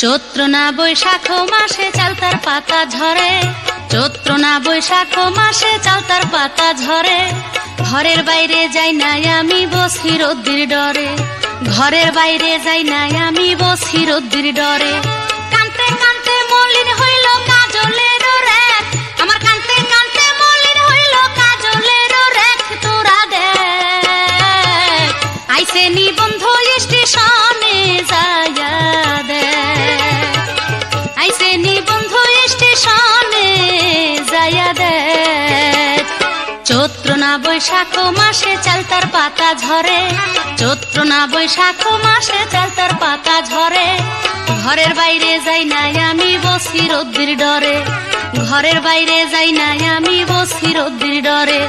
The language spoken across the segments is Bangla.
চৈত্র না বৈশাখ মাসে চালতার পাতা ঝরে। চৈত্র না বৈশাখ মাসে চালতার পাতা ঝরে। ঘরের বাইরে যাই না আমি বসি রোদ্দির ডরে। ঘরের বাইরে যাই না আমি বসি রোদ্দির ডরে। চৈত্র না বৈশাখ মাসে চালতার পাতা ঝরে। চৈত্র না বৈশাখ মাসে চালতার পাতা ঝরে। ঘরের বাইরে যাই নাই আমি, বসি রোদ্দির ডরে। ঘরের বাইরে যাই নাই আমি, বসি রোদ্দির ডরে।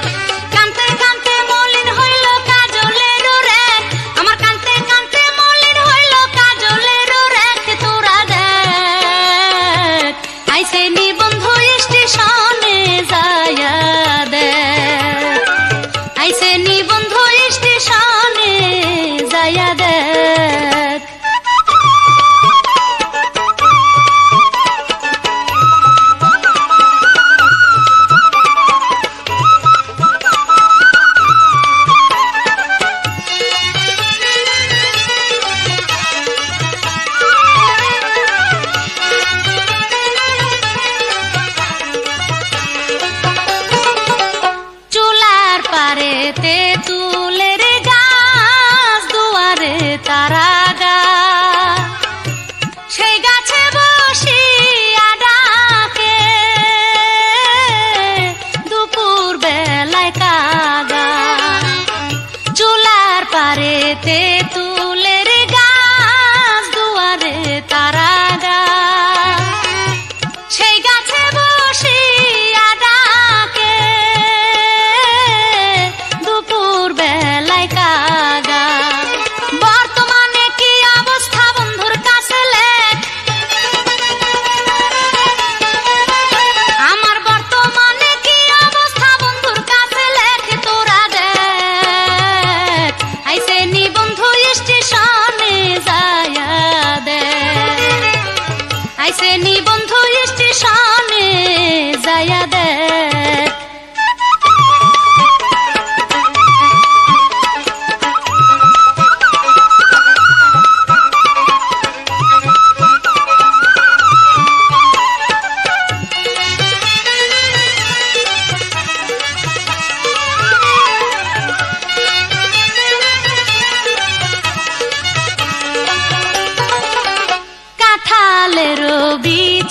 নিবন্ধু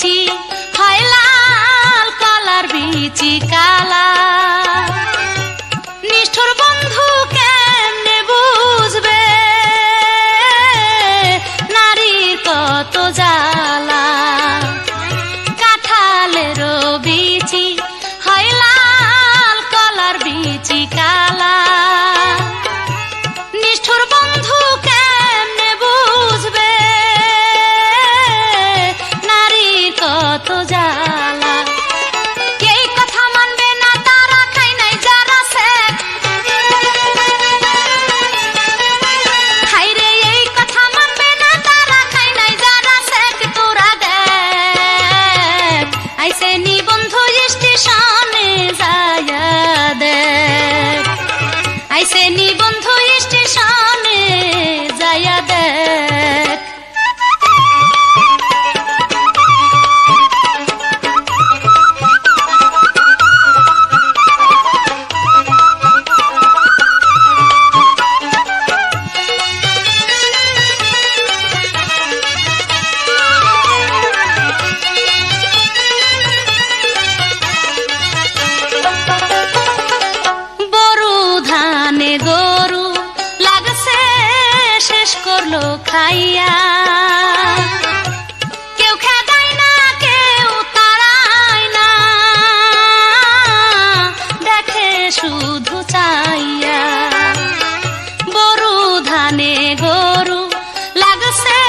বিচি হয় লাল কালার বিচি কালা গরু লাগছে, শেষ করল খাইয়া। কেউ না কেউ না। দেখে শুধু চাইয়া। গরু লাগছে,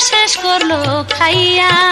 শেষ করল খাইয়া।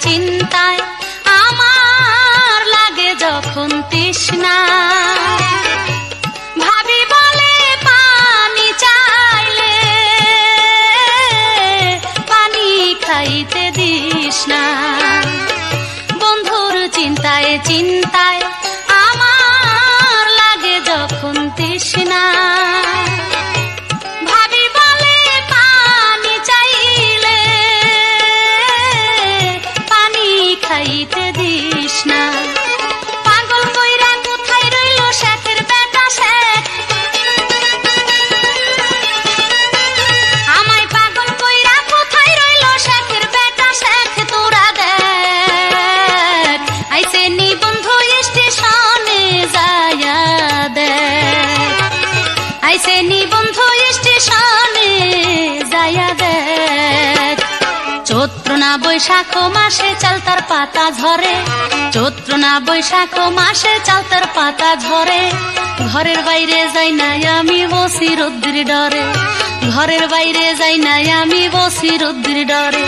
চিন্তায় আমার লাগে যখন তৃষ্ণা। ভাবি বলে, পানি চাইলে পানি খাইতে দিস বন্ধুর চিন্তায় চিন্তায় না বৈশাখ মাসে চালতার পাতা ঝরে। চৈত্র না বৈশাখ মাসে চালতার পাতা ঝরে। ঘরের বাইরে যাই না আমি বসি রোদ্রির ডরে। ঘরের বাইরে যাই না আমি বসি রোদ্রির ডরে।